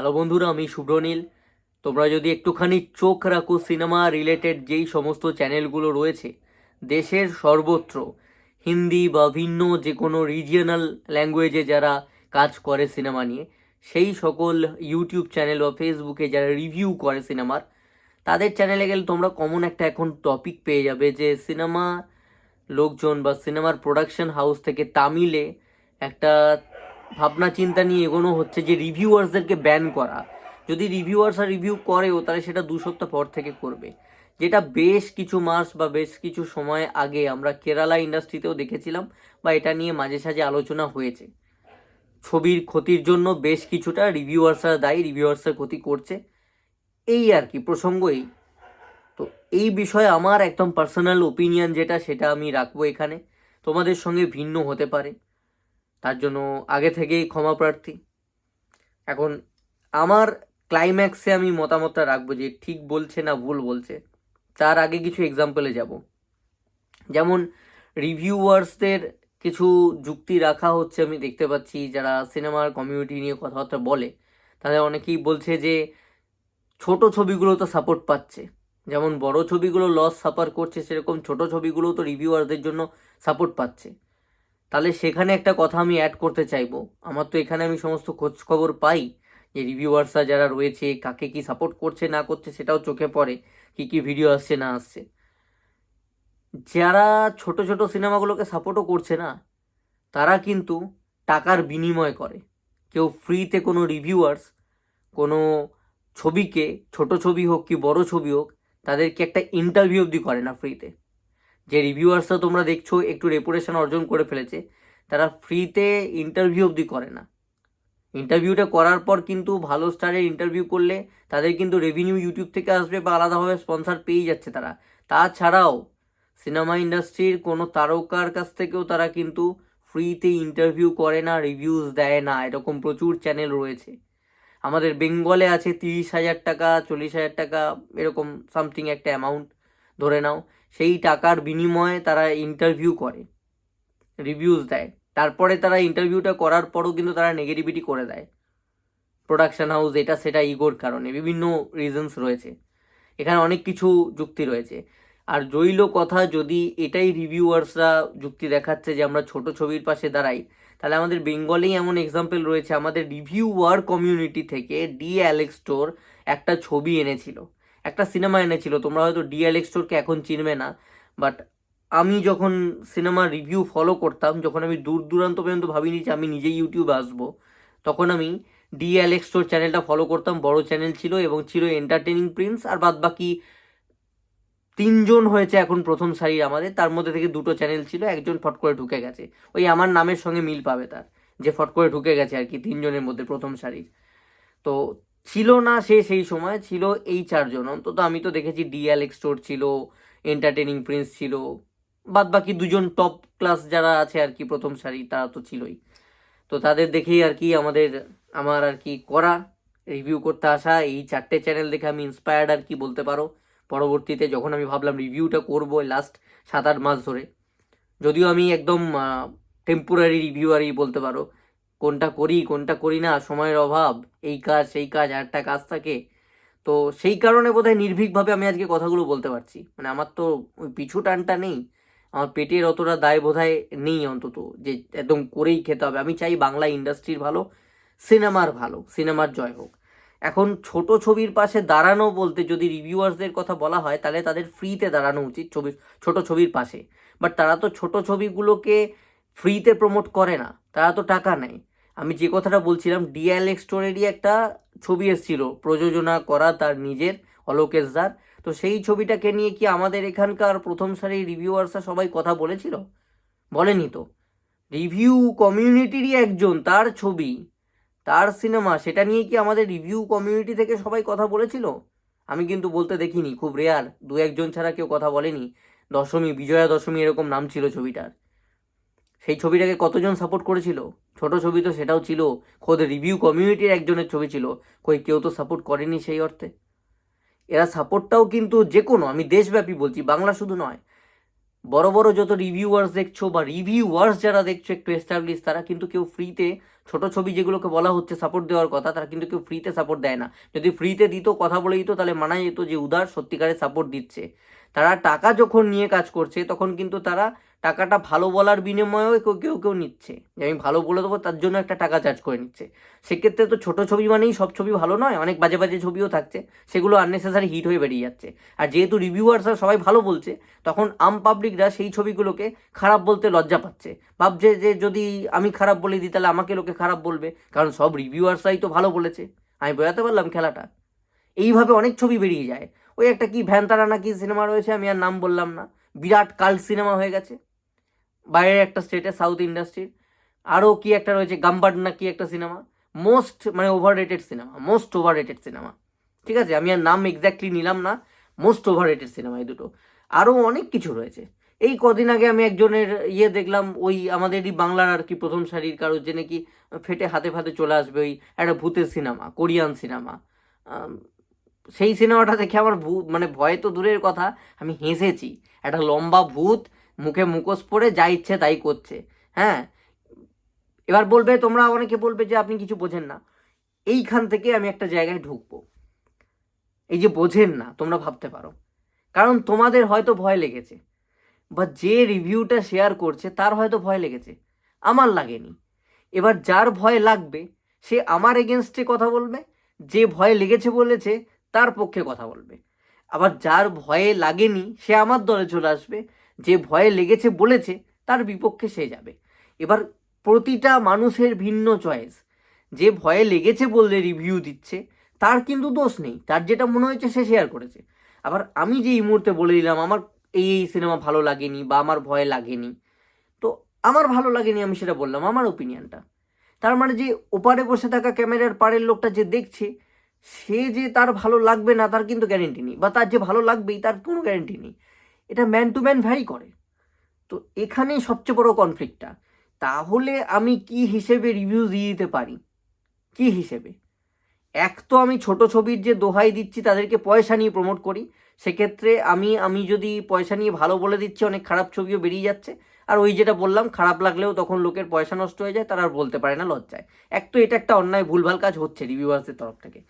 Hello বন্ধুরা, আমি শুভ্রনীল তোমরা যদি একটুখানি চোখ রাখো, সিনেমা রিলেটেড যেই সমস্ত চ্যানেলগুলো রয়েছে, দেশের সর্বত্র, হিন্দি বা ভিন্ন যে কোনো রিজিয়নাল ল্যাঙ্গুয়েজে যারা কাজ করে সিনেমা নিয়ে, সেই সকল ইউটিউব চ্যানেল বা ফেসবুকে যারা রিভিউ করে সিনেমার, তাদের চ্যানেলে গেলে তোমরা কমন একটা এখন টপিক পেয়ে যাবে যে সিনেমা লোকজন বা সিনেমার প্রোডাকশন হাউস থেকে তামিলে একটা ভাবনা চিন্তা নিয়ে এগোনো হচ্ছে যে রিভিউয়ার্সদেরকে ব্যান করা। যদি রিভিউয়ার্সরা রিভিউ করেও তাহলে সেটা দু সপ্তাহ পর থেকে করবে। যেটা বেশ কিছু মাস বা বেশ কিছু সময় আগে আমরা কেরালা ইন্ডাস্ট্রিতেও দেখেছিলাম বা এটা নিয়ে মাঝে সাঝে আলোচনা হয়েছে। ছবির ক্ষতির জন্য বেশ কিছুটা রিভিউয়ার্সরা দায়ী রিভিউয়ার্সরা ক্ষতি করছে। এই আর কি, প্রসঙ্গ এই। তো এই বিষয়ে আমার একদম পার্সোনাল ওপিনিয়ন যেটা, সেটা আমি রাখব এখানে। তোমাদের সঙ্গে ভিন্ন হতে পারে। তার জন্য আগে থেকেই ক্ষমা প্রার্থী। এখন আমার ক্লাইম্যাক্সে আমি মতামতটা রাখব যে ঠিক বলছে না ভুল বলছে, তার আগে কিছু এক্সাম্পলে যাব। যেমন রিভিউয়ার্সদের কিছু যুক্তি রাখা হচ্ছে, আমি দেখতে পাচ্ছি যারা সিনেমার কমিউনিটি নিয়ে কথাবার্তা বলে, তাদের অনেকেই বলছে যে ছোট ছবিগুলো তো সাপোর্ট পাচ্ছে। যেমন বড় ছবিগুলো লস সাফার করছে, সেরকম ছোট ছবিগুলো তো রিভিউয়ারদের জন্য সাপোর্ট পাচ্ছে। তাহলে সেখানে একটা কথা আমি অ্যাড করতে চাইব। আমার তো এখানে আমি সমস্ত খোঁজ খবর পাই যে রিভিউয়ার্সরা যারা রয়েছে, কাকে কি সাপোর্ট করছে, না করছে, সেটাও চোখে পড়ে কি কি ভিডিও আসছে, না আসছে। যারা ছোট ছোট সিনেমাগুলোকে সাপোর্টও করছে না, তারা কিন্তু টাকার বিনিময় করে। কেউ ফ্রিতে কোনো রিভিউয়ার্স কোনো ছবিকে, ছোট ছবি হোক কি বড় ছবি হোক, তাদেরকে একটা ইন্টারভিউ অবধি করে না ফ্রিতে যে রিভিউয়ার্সরা তোমরা দেখছ একটু রেপুটেশন অর্জন করে ফেলেছে, তারা ফ্রিতে ইন্টারভিউ অবধি করে না। ইন্টারভিউটা করার পর কিন্তু ভালো স্টারের ইন্টারভিউ করলে তাদের কিন্তু রেভিনিউ ইউটিউব থেকে আসবে বা আলাদাভাবে স্পন্সর পেয়ে যাচ্ছে তারা। তাছাড়াও সিনেমা ইন্ডাস্ট্রির কোনো তারকার কাছ থেকেও তারা কিন্তু ফ্রিতে ইন্টারভিউ করে না রিভিউজ দেয় না, এরকম প্রচুর চ্যানেল রয়েছে। আমাদের বেঙ্গলে আছে তিরিশ হাজার টাকা, চল্লিশ হাজার টাকা, এরকম সামথিং একটা অ্যামাউন্ট ধরে নাও। সেই টাকার বিনিময়ে তারা ইন্টারভিউ করে রিভিউজ দেয়। তারপরে তারা ইন্টারভিউটা করার পরও কিন্তু তারা নেগেটিভিটি করে দেয়। প্রোডাকশান হাউস এটা সেটা ইগোর কারণে, বিভিন্ন রিজনস রয়েছে। এখানে অনেক কিছু যুক্তি রয়েছে। আর জৈল কথা যদি এটাই রিভিউয়ার্সরা যুক্তি দেখাচ্ছে যে আমরা ছোট ছবির পাশে দাঁড়াই, তাহলে আমাদের বেঙ্গলেই এমন এক্সাম্পল রয়েছে। আমাদের রিভিউয়ার কমিউনিটি থেকে ডি অ্যালেক্স স্টোর একটা ছবি এনেছিল। একটা সিনেমা এনেছিল, তোমরা হয়তো ডি অ্যালেক্স স্টোরকে এখন চিনবে না বাট আমি যখন সিনেমার রিভিউ ফলো করতাম, যখন আমি দূর দূরান্ত পর্যন্ত ভাবিনি যে আমি নিজেই ইউটিউবে আসব, তখন আমি ডি অ্যালেক্স স্টোর চ্যানেলটা ফলো করতাম, বড় চ্যানেল ছিল এবং ছিল এন্টারটেনিং প্রিন্স আর বাদ বাকি তিনজন হয়েছে এখন প্রথম সারির আমাদের, তার মধ্যে থেকে দুটো চ্যানেল ছিল, একজন ফট করে ঢুকে গেছে। ওই আমার নামের সঙ্গে মিল পাবে তার, যে ফট করে ঢুকে গেছে আর কি তিনজনের মধ্যে প্রথম সারির। তো ছিল না সে সেই সময়, ছিল এই চারজন। অন্তত আমি তো দেখেছি ডিএল এক্সটোর ছিল এন্টারটেনিং প্রিন্স ছিল বাদ বাকি দুজন টপ ক্লাস যারা আছে আর কি প্রথম সারি, তারা তো ছিলই। তো তাদের দেখেই আর কি আমাদের, আমার আর কি করা রিভিউ করতে আসা, এই চারটে চ্যানেল দেখে আমি ইন্সপায়ার্ড আর কি বলতে পারো। পরবর্তীতে যখন আমি ভাবলাম রিভিউটা করব লাস্ট সাত আট মাস ধরে, যদিও আমি একদম টেম্পোরারি রিভিউ রিভিউয়ারই বলতে পারো। কোনটা করি কোনটা করি না, সময়ের অভাব, এই কাজ, সেই কাজ, আর একটা কাজ থাকে। তো সেই কারণে বোধহয় নির্ভীকভাবে আমি আজকে কথাগুলো বলতে পারছি। মানে আমার তো ওই পিছু টানটা নেই, আমার পেটের অতটা দায় বোধহয় নেই অন্তত যে একদম করেই খেতে হবে। আমি চাই বাংলা ইন্ডাস্ট্রির ভালো, সিনেমার ভালো, সিনেমার জয় হোক। এখন ছোট ছবির পাশে দাঁড়ানো বলতে যদি রিভিউয়ার্সদের কথা বলা হয়, তাহলে তাদের ফ্রিতে দাঁড়ানো উচিত ছবি, ছোট ছবির পাশে। বাট তারা তো ছোট ছবিগুলোকে ফ্রিতে প্রমোট করে না, তারা তো টাকা নেয়। আমি যে কথাটা বলছিলাম ডিএলএক্স স্টোরেরই একটা ছবি এসেছিল, প্রযোজনা করা তার নিজের, অলোকেশ দার। তো সেই ছবিটাকে নিয়ে কি আমাদের এখানকার প্রথম সারির রিভিউয়ার্সরা সবাই কথা বলেছিল? বলেনি তো। রিভিউ কমিউনিটিরই একজন, তার ছবি, তার সিনেমা, সেটা নিয়ে কি আমাদের রিভিউ কমিউনিটি থেকে সবাই কথা বলেছিল? আমি কিন্তু বলতে দেখিনি, খুব রেয়ার দু একজন ছাড়া কেউ কথা বলেনি। দশমী, বিজয়া দশমী এরকম নাম ছিল ছবিটার। সেই ছবিটাকে কতজন সাপোর্ট করেছিল? ছোট ছবি তো সেটাও ছিল। খোদ রিভিউ কমিউনিটির একজনের ছবি ছিল। কই, কেউ তো সাপোর্ট করেনি সেই অর্থে। এরা সাপোর্টটাও কিন্তু যে কোনো, আমি দেশব্যাপী বলছি, বাংলা শুধু নয়। বড় বড় যত রিভিউয়ার্স দেখছ বা রিভিউয়ার্স যারা দেখছ একটু এস্টাবলিশ তারা কিন্তু কেউ ফ্রিতে ছোট ছবি যেগুলোকে বলা হচ্ছে সাপোর্ট দেওয়ার কথা, তারা কিন্তু কেউ ফ্রিতে সাপোর্ট দেয় না। যদি ফ্রিতে দিত, কথা বলে দিত, তাহলে মানা যেত যে উদার সত্যিকারের সাপোর্ট দিচ্ছে। তারা টাকা যখন নিয়ে কাজ করছে, তখন কিন্তু তারা টাকাটা ভালো বলার বিনিময়েও কেউ কেউ কেউ নিচ্ছে। যে আমি ভালো বলে দেবো, তার জন্য একটা টাকা চার্জ করে নিচ্ছে। সেক্ষেত্রে তো ছোট ছবি মানেই সব ছবি ভালো নয়, অনেক বাজে বাজে ছবিও থাকছে। সেগুলো আননেসেসারি হিট হয়ে বেরিয়ে যাচ্ছে। আর যেহেতু রিভিউয়ার্সরা সবাই ভালো বলছে, তখন আম পাবলিকরা সেই ছবিগুলোকে খারাপ বলতে লজ্জা পাচ্ছে। ভাবছে যে যদি আমি খারাপ বলে দিই, তাহলে আমাকে লোকে খারাপ বলবে। কারণ সব রিভিউয়ার্সরাই তো ভালো বলেছে। আমি বোঝাতে পারলাম খেলাটা। এইভাবে অনেক ছবি বেরিয়ে যায়। ওই একটা কি ভ্যানতারা না কি সিনেমা রয়েছে, আমি আর নাম বললাম না। বিরাট কাল সিনেমা হয়ে গেছে। বাইরের একটা স্টেটে সাউথ ইন্ডাস্ট্রির আরও কি একটা রয়েছে গাম্বার্ড না কি একটা সিনেমা মোস্ট মানে overrated cinema most overrated cinema ঠিক আছে? আমি আর নাম এক্স্যাক্টলি নিলাম না মোস্ট ওভার রেটেড সিনেমা এই দুটো। আরও অনেক কিছু রয়েছে। এই কদিন আগে আমি একজনের ইয়ে দেখলাম, ওই আমাদেরই বাংলার আর কি প্রথম সারির কারোর যে নাকি ফেটে হাতে ফাতে চলে আসবে ওই একটা ভূতের সিনেমা কোরিয়ান সিনেমা সেই সিনেমাটা দেখে আমার ভূত মানে ভয় তো দূরের কথা, আমি হেসেছি। একটা লম্বা ভূত মুখে মুখোশ পরে যা ইচ্ছে তাই করছে হ্যাঁ? এবার বলবে, তোমরা অনেকে বলবে যে আপনি কিছু বোঝেন না। এইখান থেকে আমি একটা জায়গায় ঢুকবো। এই যে বোঝেন না, তোমরা ভাবতে পারো। কারণ তোমাদের হয়তো ভয় লেগেছে, বা যে রিভিউটা শেয়ার করছে তার হয়তো ভয় লেগেছে। আমার লাগেনি। এবার যার ভয় লাগবে, সে আমার এগেনস্টে কথা বলবে, যে ভয় লেগেছে বলেছে, তার পক্ষে কথা বলবে। আবার যার ভয়ে লাগেনি, সে আমার দলে চলে আসবে যে ভয়ে লেগেছে বলেছে, তার বিপক্ষে সে যাবে। এবার প্রতিটা মানুষের ভিন্ন চয়েস যে ভয়ে লেগেছে বললে রিভিউ দিচ্ছে, তার কিন্তু দোষ নেই। তার যেটা মনে হয়েছে, সে শেয়ার করেছে। আবার আমি যে এই মুহূর্তে বলে দিলাম, আমার এই এই সিনেমা ভালো লাগেনি বা আমার ভয় লাগেনি, তো আমার ভালো লাগেনি আমি সেটা বললাম, আমার ওপিনিয়নটা তার মানে যে ওপারে বসে থাকা ক্যামেরার পাড়ের লোকটা যে দেখছে, সে যে তার ভালো লাগবে না, তার কিন্তু গ্যারেন্টি নেই। বা তার যে ভালো লাগবেই, তার কোনো গ্যারেন্টি নেই। এটা ম্যান টু ম্যান ভ্যারি করে। তো এখানেই সবচেয়ে বড় কনফ্লিক্টটা তাহলে আমি কি হিসেবে রিভিউ দিয়ে দিতে পারি? কি হিসেবে? এক তো আমি ছোট ছবির যে দোহাই দিচ্ছি, তাদেরকে পয়সা নিয়ে প্রমোট করি। সেক্ষেত্রে আমি আমি যদি পয়সা নিয়ে ভালো বলে দিচ্ছি, অনেক খারাপ ছবিও বেরিয়ে যাচ্ছে। আর ওই যেটা বললাম, খারাপ লাগলেও তখন লোকের পয়সা নষ্ট হয়ে যায়, তারা আর বলতে পারে না লজ্জায়। এক তো এটা একটা অন্যায় ভুলভাল কাজ হচ্ছে রিভিউয়ার্সদের তরফ থেকে।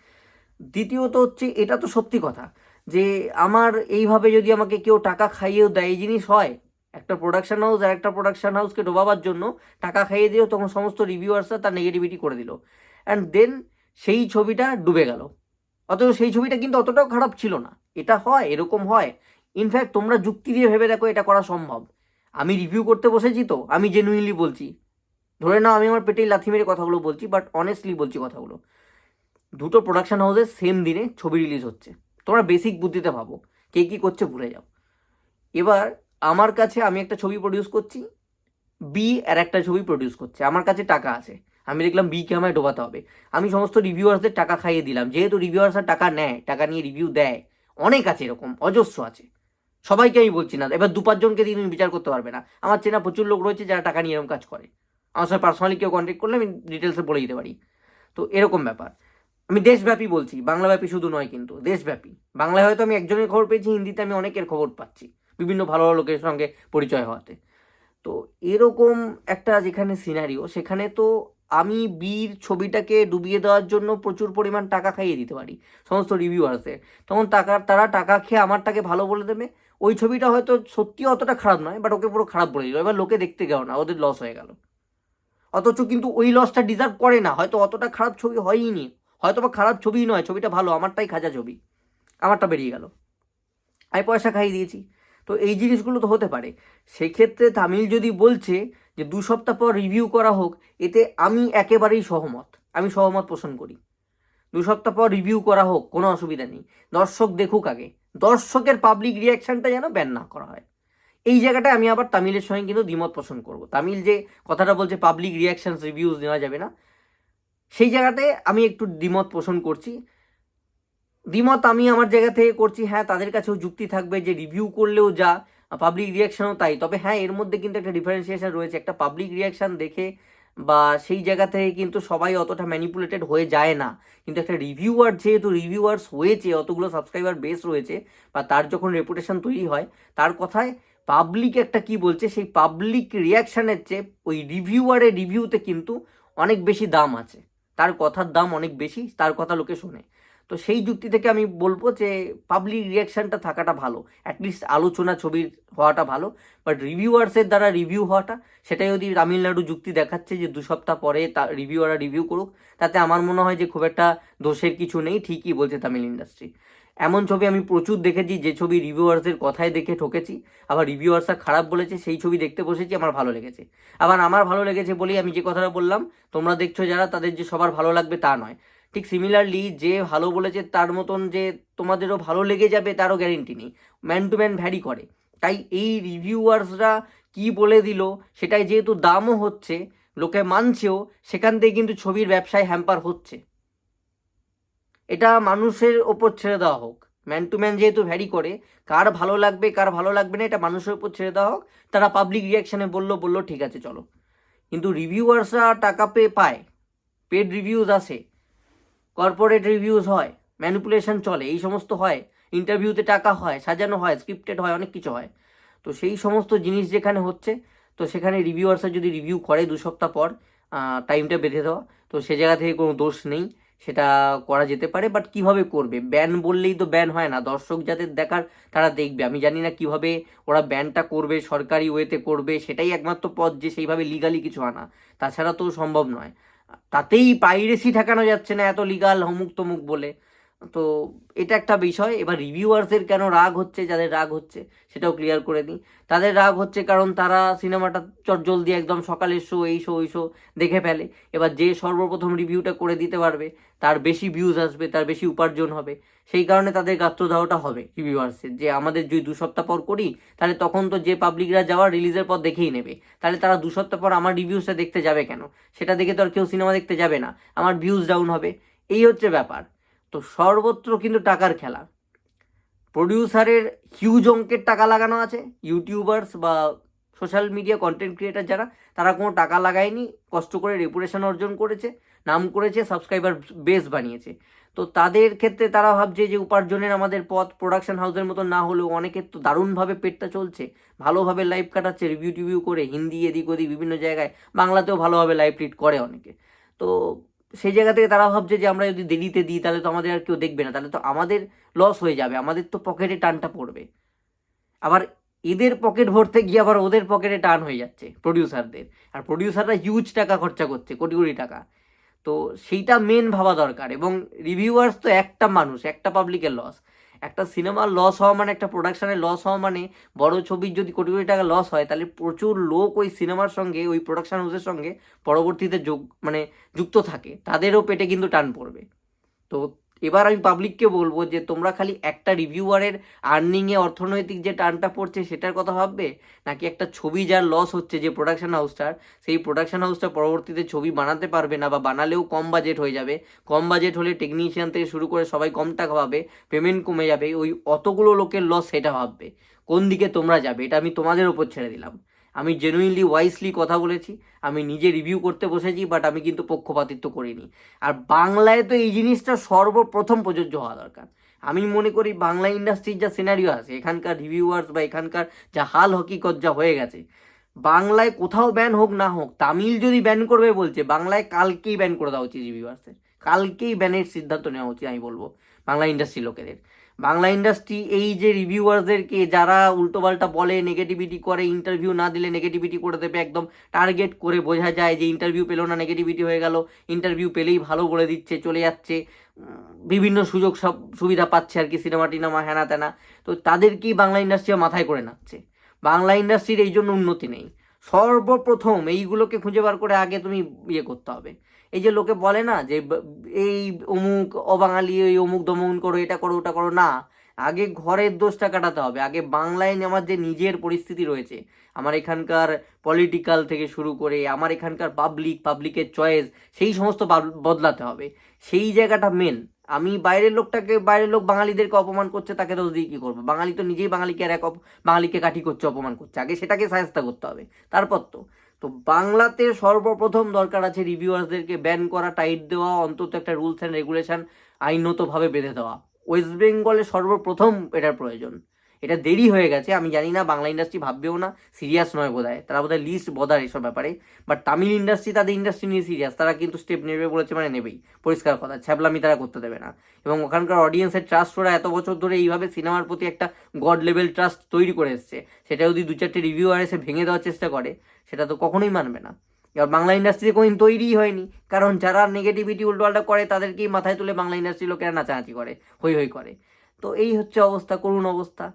দ্বিতীয়ত হচ্ছে, এটা তো সত্যি কথা। যে আমার এইভাবে যদি আমাকে কেউ টাকা খাইয়েও দেয়, এই জিনিস হয়। একটা প্রোডাকশান হাউস আর একটা প্রোডাকশান হাউসকে ডোবাবার জন্য টাকা খাইয়ে দিয়েও তখন সমস্ত রিভিউয়ার্সরা তার নেগেটিভিটি করে দিল। অ্যান্ড দেন সেই ছবিটা ডুবে গেল। অথচ সেই ছবিটা কিন্তু অতটাও খারাপ ছিল না। এটা হয়, এরকম হয়। ইনফ্যাক্ট তোমরা যুক্তি দিয়ে ভেবে দেখো এটা করা সম্ভব। আমি রিভিউ করতে বসেছি তো, আমি জেনুইনলি বলছি। ধরে নাও আমি আমার পেটেই লাথি মেরে কথাগুলো বলছি বাট অনেস্টলি বলছি কথাগুলো। দুটো প্রোডাকশান হাউসে সেম দিনে ছবি রিলিজ হচ্ছে। তোমরা বেসিক বুদ্ধিতে ভাবো, কে কী করছে ভুলে যাও। এবার আমার কাছে আমি একটা ছবি প্রডিউস করছি বি আর একটা ছবি প্রডিউস করছে, আমার কাছে টাকা আছে। আমি দেখলাম বিকে আমায় ডোবাতে হবে। আমি সমস্ত রিভিউয়ার্সদের টাকা খাইয়ে দিলাম, যেহেতু রিভিউয়ার্সরা টাকা নেয়, টাকা নিয়ে রিভিউ দেয়, অনেক আছে এরকম, অজস্র আছে। সবাইকে আমি বলছি না, এবার দু পাঁচজনকে দিয়ে তুমি বিচার করতে পারবে না। আমার চেনা প্রচুর লোক রয়েছে যারা টাকা নিয়ে এরকম কাজ করে। আমার সঙ্গে পার্সোনালি কেউ কন্ট্যাক্ট করলে আমি ডিটেলসে বলে দিতে পারি। তো এরকম ব্যাপার। আমি দেশব্যাপী বলছি, বাংলাব্যাপী শুধু নয় কিন্তু, দেশব্যাপী। বাংলায় হয়তো আমি একজনের খবর পেয়েছি, হিন্দিতে আমি অনেকের খবর পাচ্ছি, বিভিন্ন ভালো ভালো লোকের সঙ্গে পরিচয় হওয়াতে। তো এরকম একটা যেখানে সিনারিও সেখানে তো আমি বীর ছবিটাকে ডুবিয়ে দেওয়ার জন্য প্রচুর পরিমাণ টাকা খাইয়ে দিতে পারি, সমস্ত রিভিউয়ার্সদের তখন টাকা, তারা টাকা খেয়ে আমারটাকে ভালো বলে দেবে। ওই ছবিটা হয়তো সত্যি অতটা খারাপ নয় বাট ওকে পুরো খারাপ বলে দিল। এবার লোকে দেখতে গেল না, ওদের লস হয়ে গেল। অথচ কিন্তু ওই লসটা ডিজার্ভ করে না, হয়তো অতটা খারাপ ছবি হয়ই হয়তো বা খারাপ ছবিই নয়, ছবিটা ভালো, আমারটাই খাজা ছবি। আমারটা বেরিয়ে গেল। আমি পয়সা খাইয়ে দিয়েছি। তো এই জিনিসগুলো তো হতে পারে। সেক্ষেত্রে তামিল যদি বলছে যে দু সপ্তাহ পর রিভিউ করা হোক, এতে আমি একেবারেই সহমত। আমি সহমত পোষণ করি। দু সপ্তাহ পর রিভিউ করা হোক, কোনো অসুবিধা নেই। দর্শক দেখুক আগে। দর্শকের পাবলিক রিয়াকশানটা যেন ব্যান না করা হয়। এই জায়গাটায় আমি আবার তামিলের সঙ্গে কিন্তু দ্বিমত পোষণ করব। তামিল যে কথাটা বলছে পাবলিক রিয়াকশানস রিভিউজ নেওয়া যাবে না। সেই জায়গাতে আমি একটু দ্বিমত পোষণ করছি। দ্বিমত আমি আমার জায়গা থেকে করছি হ্যাঁ তাদের কাছেও যুক্তি থাকবে যে রিভিউ করলেও যা পাবলিক রিয়াকশানও তাই। তবে হ্যাঁ এর মধ্যে কিন্তু একটা ডিফারেন্সিয়েশন রয়েছে। একটা পাবলিক রিয়াকশান দেখে বা সেই জায়গা থেকে কিন্তু সবাই অতটা ম্যানিপুলেটেড হয়ে যায় না। কিন্তু একটা রিভিউয়ার যেহেতু রিভিউয়ার্স হয়েছে, অতগুলো সাবস্ক্রাইবার বেস রয়েছে বা তার যখন রেপুটেশন তৈরি হয়, তার কথায় পাবলিক একটা কি বলছে, সেই পাবলিক রিয়াকশানের চেয়ে ওই রিভিউয়ারের রিভিউতে কিন্তু অনেক বেশি দাম আছে। তার কথার দাম অনেক বেশি, তার কথা লোকে শোনে। তো সেই যুক্তি থেকে আমি বলব যে পাবলিক রিয়াকশানটা থাকাটা ভালো। অ্যাটলিস্ট আলোচনা ছবির হওয়াটা ভালো। বাট রিভিউয়ার্সের দ্বারা রিভিউ হওয়াটা, সেটাই যদি তামিলনাড়ু যুক্তি দেখাচ্ছে যে, দু সপ্তাহ পরে তা রিভিউয়াররা রিভিউ করুক, তাতে আমার মনে হয় যে, খুব একটা দোষের কিছু নেই, ঠিকই বলছে তামিল ইন্ডাস্ট্রি এমন ছবি আমি প্রচুর দেখেছি, যে ছবি রিভিউয়ার্সের কথায় দেখে ঠকেছি। আবার রিভিউয়ার্সরা খারাপ বলেছে, সেই ছবি দেখতে বসেছি, আমার ভালো লেগেছে। আবার আমার ভালো লেগেছে বলেই আমি যে কথাটা বললাম, তোমরা দেখছ যারা, তাদের যে সবার ভালো লাগবে তা নয়। ঠিক সিমিলারলি যে ভালো বলেছে, তার মতন যে তোমাদেরও ভালো লেগে যাবে, তারও গ্যারেন্টি নেই। ম্যান টু ম্যান ভ্যারি করে। তাই এই রিভিউয়ার্সরা কি বলে দিল, সেটাই যেহেতু দামও হচ্ছে, লোকে মানছেও, সেখান থেকে কিন্তু ছবির ব্যবসায় হ্যাম্পার হচ্ছে। এটা মানুষের ওপর ছেড়ে দেওয়া হোক। ম্যান টু ম্যান যেহেতু ভ্যারি করে, কার ভালো লাগবে, কার ভালো লাগবে না, এটা মানুষের উপর ছেড়ে দেওয়া হোক। তারা পাবলিক রিয়াকশানে বলল বলল, ঠিক আছে, চলো। কিন্তু রিভিউয়ার্সরা টাকা পেয়ে পায় পেড রিভিউজ আসে কর্পোরেট রিভিউজ হয় ম্যানিপুলেশন চলে, এই সমস্ত হয় ইন্টারভিউতে টাকা হয়, সাজানো হয় স্ক্রিপ্টেড হয়, অনেক কিছু হয়। তো সেই সমস্ত জিনিস যেখানে হচ্ছে, তো সেখানে রিভিউয়ার্সরা যদি রিভিউ করে দু সপ্তাহ পর টাইমটা বেঁধে দেওয়া, তো সে জায়গা থেকে কোনো দোষ নেই। সেটা করা যেতে পারে বাট কীভাবে করবে? ব্যান বললেই তো ব্যান হয় না। দর্শক যাদের দেখার, তারা দেখবে। আমি জানি না কীভাবে ওরা ব্যানটা করবে, সরকারি ওয়েতে করবে, সেটাই একমাত্র পথ যে সেইভাবে লিগালি কিছু আনা। তাছাড়া তো সম্ভব নয়। তাতেই পাইরেসি ঠেকানো যাচ্ছে না এত লিগাল হমুক তমুক বলে। তো এটা একটা বিষয়। এবার রিভিউয়ার্সের কেন রাগ হচ্ছে? যাদের রাগ হচ্ছে, সেটাও ক্লিয়ার করে দিই তাদের রাগ হচ্ছে কারণ তারা সিনেমাটা চট জলদি একদম সকালের শো এই শো ওই শো দেখে ফেলে। এবার যে সর্বপ্রথম রিভিউটা করে দিতে পারবে, তার বেশি ভিউজ আসবে, তার বেশি উপার্জন হবে। সেই কারণে তাদের গাত্রদাহটা হবে রিভিউয়ার্সের যে আমাদের যদি দু সপ্তাহ পর করি, তাহলে তখন তো যে পাবলিকরা যাওয়ার রিলিজের পর দেখেই নেবে। তাহলে তারা দু সপ্তাহ পর আমার রিভিউসটা দেখতে যাবে কেন? সেটা দেখে তো আর কেউ সিনেমা দেখতে যাবে না। আমার ভিউজ ডাউন হবে। এই হচ্ছে ব্যাপার। তো সর্বত্র কিন্তু টাকার খেলা। প্রডিউসারের হিউজ অঙ্কের টাকা লাগানো আছে। ইউটিউবার্স বা সোশ্যাল মিডিয়া কন্টেন্ট ক্রিয়েটার যারা, তারা কোনো টাকা লাগায়নি, কষ্ট করে রেপুটেশন অর্জন করেছে, নাম করেছে সাবস্ক্রাইবার বেস বানিয়েছে। তো তাদের ক্ষেত্রে তারা ভাবছে যে উপার্জনের আমাদের পথ প্রোডাকশন হাউসের মতো না হলেও অনেকের তো দারুণভাবে পেটটা চলছে, ভালোভাবে লাইভ কাটাচ্ছে রিভিউ টিভিউ করে হিন্দি এদিক ওদিক বিভিন্ন জায়গায়, বাংলাতেও ভালোভাবে লাইভ ট্রিট করে অনেকে। তো সেই জায়গা থেকে তারা ভাবছে যে আমরা যদি দেরিতে দিই, তাহলে তো আমাদের আর কেউ দেখবে না। তাহলে তো আমাদের লস হয়ে যাবে, আমাদের তো পকেটে টানটা পড়বে। আবার এদের পকেট ভরতে গিয়ে আবার ওদের পকেটে টান হয়ে যাচ্ছে প্রডিউসারদের আর প্রডিউসাররা হিউজ টাকা খরচা করছে কোটি কোটি টাকা। তো সেইটা মেন ভাবা দরকার এবং রিভিউয়ার্স তো একটা মানুষ, একটা পাবলিকের লস একটা সিনেমার লস হওয়া মানে একটা প্রোডাকশানের লস হওয়া মানে বড় ছবির যদি কোটি কোটি টাকা লস হয়, তাহলে প্রচুর লোক ওই সিনেমার সঙ্গে, ওই প্রোডাকশান হাউসের সঙ্গে পরবর্তীতে যোগ মানে যুক্ত থাকে। তাদেরও পেটে কিন্তু টান পড়বে। তো এবার আমি পাবলিককে বলব যে, তোমরা খালি একটা রিভিউয়ারের আর্নিংয়ে অর্থনৈতিক যে টানটা পড়ছে, সেটার কথা ভাববে? নাকি একটা ছবি যার লস হচ্ছে যে প্রোডাকশন হাউসটার সেই প্রোডাকশন হাউসটা পরবর্তীতে ছবি বানাতে পারবে না বা বানালেও কম বাজেট হয়ে যাবে। কম বাজেট হলে টেকনিশিয়ান থেকে শুরু করে সবাই কম টাকা পাবে পেমেন্ট কমে যাবে। ওই অতগুলো লোকের লস সেটা ভাববে। কোন দিকে তোমরা যাবে? এটা আমি তোমাদের ওপর ছেড়ে দিলাম। আমি জেনুইনলি ওয়াইসলি কথা বলেছি, আমি নিজে রিভিউ করতে বসেছি বাট আমি কিন্তু পক্ষপাতিত্ব করিনি। আর বাংলায় তো এই জিনিসটা সর্বপ্রথম প্রযোজ্য হওয়া দরকার। আমি মনে করি বাংলা ইন্ডাস্ট্রির যা সিনারিও আছে, এখানকার রিভিউয়ার্স বা এখানকার যা হাল হকিকত যা হয়ে গেছে, বাংলায় কোথাও ব্যান হোক না হোক, তামিল যদি ব্যান করবে বলছে, বাংলায় কালকেই ব্যান করে দেওয়া উচিত রিভিউয়ার্সের কালকেই ব্যানের সিদ্ধান্ত নেওয়া উচিত, আমি বলব, বাংলা ইন্ডাস্ট্রি লোকেদের। বাংলা ইন্ডাস্ট্রি এই যে রিভিউয়ারদেরকে যারা উল্টোপাল্টা বলে নেগেটিভিটি করে ইন্টারভিউ না দিলে নেগেটিভিটি করে দেবে, একদম টার্গেট করে বোঝা যায় যে ইন্টারভিউ পেল না নেগেটিভিটি হয়ে গেল ইন্টারভিউ পেলেই ভালো বলে দিচ্ছে, চলে যাচ্ছে বিভিন্ন সুযোগ সব সুবিধা পাচ্ছে আর কি সিনেমা টিনেমা হ্যানা ত্যানা তো তাদেরকেই বাংলা ইন্ডাস্ট্রি মাথায় করে নাচ্ছে। বাংলা ইন্ডাস্ট্রির এই জন্য উন্নতি নেই। সর্বপ্রথম এইগুলোকে খুঁজে বার করে আগে তুমি ইয়ে করতে হবে। এই যে লোকে বলে না যে এই অমুক অবাঙালি ওই অমুক দমন করো, এটা করো, ওটা করো, না। আগে ঘরের দোষটা কাটাতে হবে। আগে বাংলায় আমার যে নিজের পরিস্থিতি রয়েছে, আমার এখানকার পলিটিক্যাল থেকে শুরু করে, আমার এখানকার পাবলিক পাবলিকের চয়েস সেই সমস্ত বদলাতে হবে। সেই জায়গাটা মেন আমি বাইরের লোকটাকে, বাইরের লোক বাঙালিদেরকে অপমান করছে, তাকে দোষ দিয়ে কী করব? বাঙালি তো নিজেই বাঙালিকে আর এক বাঙালিকে কাঠি করছে, অপমান করছে। আগে সেটাকে সাহায্য করতে হবে। তারপর তো তো বাংলাতে সর্বপ্রথম দরকার আছে রিভিউয়ার্সদেরকে ব্যান করা টাইট দেওয়া, অন্তত একটা রুলস অ্যান্ড রেগুলেশন আইনতভাবে বেঁধে দেওয়া। ওয়েস্ট বেঙ্গলে সর্বপ্রথম এটার প্রয়োজন। এটা দেরি হয়ে গেছে, আমি জানি না, বাংলা ইন্ডাস্ট্রি ভাববেও না সিরিয়াস নয় বোধ হয় তারা বোধ হয় লিস্ট বদার এসব ব্যাপারে বাট তামিল ইন্ডাস্ট্রি তাদের ইন্ডাস্ট্রি নিয়ে সিরিয়াস তারা কিন্তু স্টেপ নেবে বলেছে মানে নেবেই, পরিষ্কার কথা, ছ্যাবলামি তারা করতে দেবে না, এবং ওখানকার অডিয়েন্সের ট্রাস্ট ওরা এত বছর ধরে এইভাবে সিনেমার প্রতি একটা গড লেভেল ট্রাস্ট তৈরি করে এসছে, সেটা যদি দু চারটে রিভিউ আর এসে ভেঙে দেওয়ার চেষ্টা করে, সেটা তো কখনোই মানবে না, এবার বাংলা ইন্ডাস্ট্রিতে কোনোদিন তৈরিই হয়নি, কারণ যারা নেগেটিভিটি উল্টোপাল্টা করে, তাদেরকেই মাথায় তুলে বাংলা ইন্ডাস্ট্রি লোকেরা নাচানাচি করে, হই হই করে, তো এই হচ্ছে অবস্থা, করুণ অবস্থা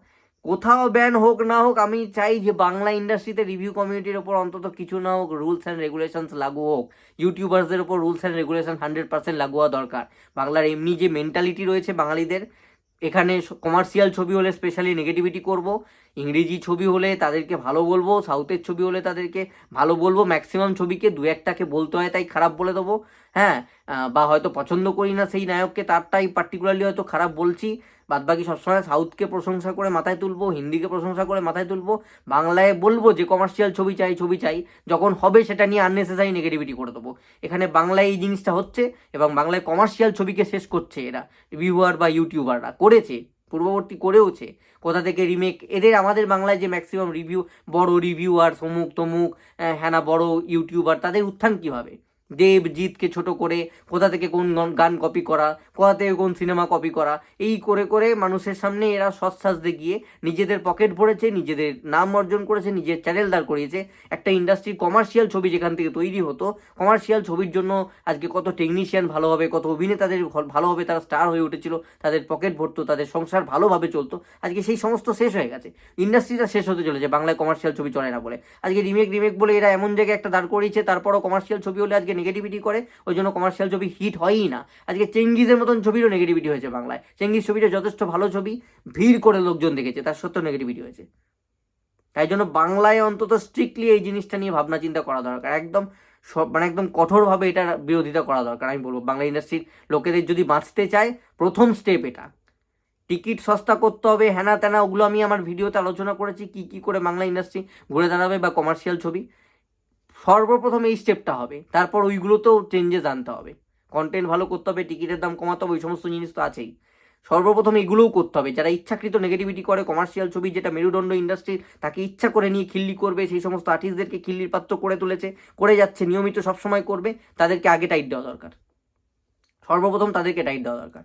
কোথাও ব্যান হোক না হোক, আমি চাই যে বাংলা ইন্ডাস্ট্রিতে রিভিউ কমিউনিটির ওপর অন্তত কিছু না হোক রুলস অ্যান্ড রেগুলেশনস লাগু হোক। ইউটিউবার্সদের ওপর rules and regulation hundred percent লাগু হওয়া দরকার। বাংলার এমনি যে মেন্টালিটি রয়েছে বাঙালিদের, এখানে কমার্শিয়াল ছবি হলে স্পেশালি নেগেটিভিটি করব, ইংরেজি ছবি হলে তাদেরকে ভালো বলব সাউথের ছবি হলে তাদেরকে ভালো বলব ম্যাক্সিমাম ছবিকে দু একটাকে বলতে হয় তাই খারাপ বলে দেবো। হ্যাঁ বা হয়তো পছন্দ করি না সেই নায়ককে, তারটাই পার্টিকুলারলি হয়তো খারাপ বলছি। বাদবাকি সবসময় সাউথকে প্রশংসা করে মাথায় তুলবো, হিন্দিকে প্রশংসা করে মাথায় তুলবো, বাংলায় বলব যে কমার্শিয়াল ছবি চাই ছবি চাই, যখন হবে সেটা নিয়ে আননেসেসারি নেগেটিভিটি করে দেবো। এখানে বাংলায় এই জিনিসটা হচ্ছে এবং বাংলায় কমার্শিয়াল ছবিকে শেষ করছে এরা রিভিউয়ার বা ইউটিউবাররা করেছে, পূর্ববর্তী করেওছে। কোথা থেকে রিমেক এদের, আমাদের বাংলায় যে ম্যাক্সিমাম রিভিউ বড় রিভিউয়ার সমুক তমুক হ্যানা বড় ইউটিউবার তাদের উত্থান কীভাবে দেবজিৎকে ছোট করে, কোথা থেকে কোন গান কপি করা, কোথা থেকে কোন সিনেমা কপি করা, এই করে করে মানুষের সামনে এরা সৎসাজ দেখিয়ে নিজেদের পকেট ভরেছে, নিজেদের নাম অর্জন করেছে, নিজের চ্যানেল দাঁড় করিয়েছে। একটা ইন্ডাস্ট্রি কমার্শিয়াল ছবি যেখান থেকে তৈরি হতো কমার্শিয়াল ছবির জন্য আজকে কত টেকনিশিয়ান ভালো হবে, কত অভিনেতাদের ভাল- ভালো হবে, তারা স্টার হয়ে উঠেছিল, তাদের পকেট ভরতো, তাদের সংসার ভালোভাবে চলতো, আজকে সেই সমস্ত শেষ হয়ে গেছে। ইন্ডাস্ট্রিটা শেষ হতে চলেছে, বাংলায় কমার্শিয়াল ছবি চলে না বলে। আজকে রিমেক রিমেক বলে এরা এমন জায়গায় একটা দাঁড় করিয়েছে, তারপরও কমার্শিয়াল ছবি হলে আজকে নেগেটিভিটি করে, ওই জন্য কমার্শিয়াল ছবি হিট হয়ই না। আজকে চেঙ্গিজের মতন ছবিরও নেগেটিভিটি হয়েছে বাংলায়। চেঙ্গিজ ছবিটা যথেষ্ট ভালো ছবি, ভিড় করে লোকজন দেখেছে, তার সত্ত্বেও নেগেটিভিটি হয়েছে। তাই জন্য বাংলায় অন্তত স্ট্রিক্টলি এই জিনিসটা নিয়ে ভাবনা চিন্তা করা দরকার। একদম সব মানে একদম কঠোরভাবে এটার বিরোধিতা করা দরকার, আমি বলব। বাংলা ইন্ডাস্ট্রির লোকেদের যদি বাঁচতে চায়, প্রথম স্টেপ এটা। টিকিট সস্তা করতে হবে হ্যানা ত্যানা ওগুলো আমি আমার ভিডিওতে আলোচনা করেছি, কি কি করে বাংলা ইন্ডাস্ট্রি ঘুরে দাঁড়াবে বা কমার্শিয়াল ছবি। সর্বপ্রথম এই স্টেপটা হবে। তারপর ওইগুলোতেও চেঞ্জেস আনতে হবে। কন্টেন্ট ভালো করতে হবে টিকিটের দাম কমাতে হবে, ওই সমস্ত জিনিস তো আছেই। সর্বপ্রথম এগুলোও করতে হবে। যারা ইচ্ছাকৃত নেগেটিভিটি করে কমার্শিয়াল ছবি যেটা মেরুদণ্ড ইন্ডাস্ট্রি তাকে ইচ্ছা করে নিয়ে খিল্লি করবে, সেই সমস্ত আর্টিস্টদেরকে খিল্লির পাত্র করে তুলেছে, করে যাচ্ছে, নিয়মিত সবসময় করবে, তাদেরকে আগে টাইট দেওয়া দরকার। সর্বপ্রথম তাদেরকে টাইট দেওয়া দরকার।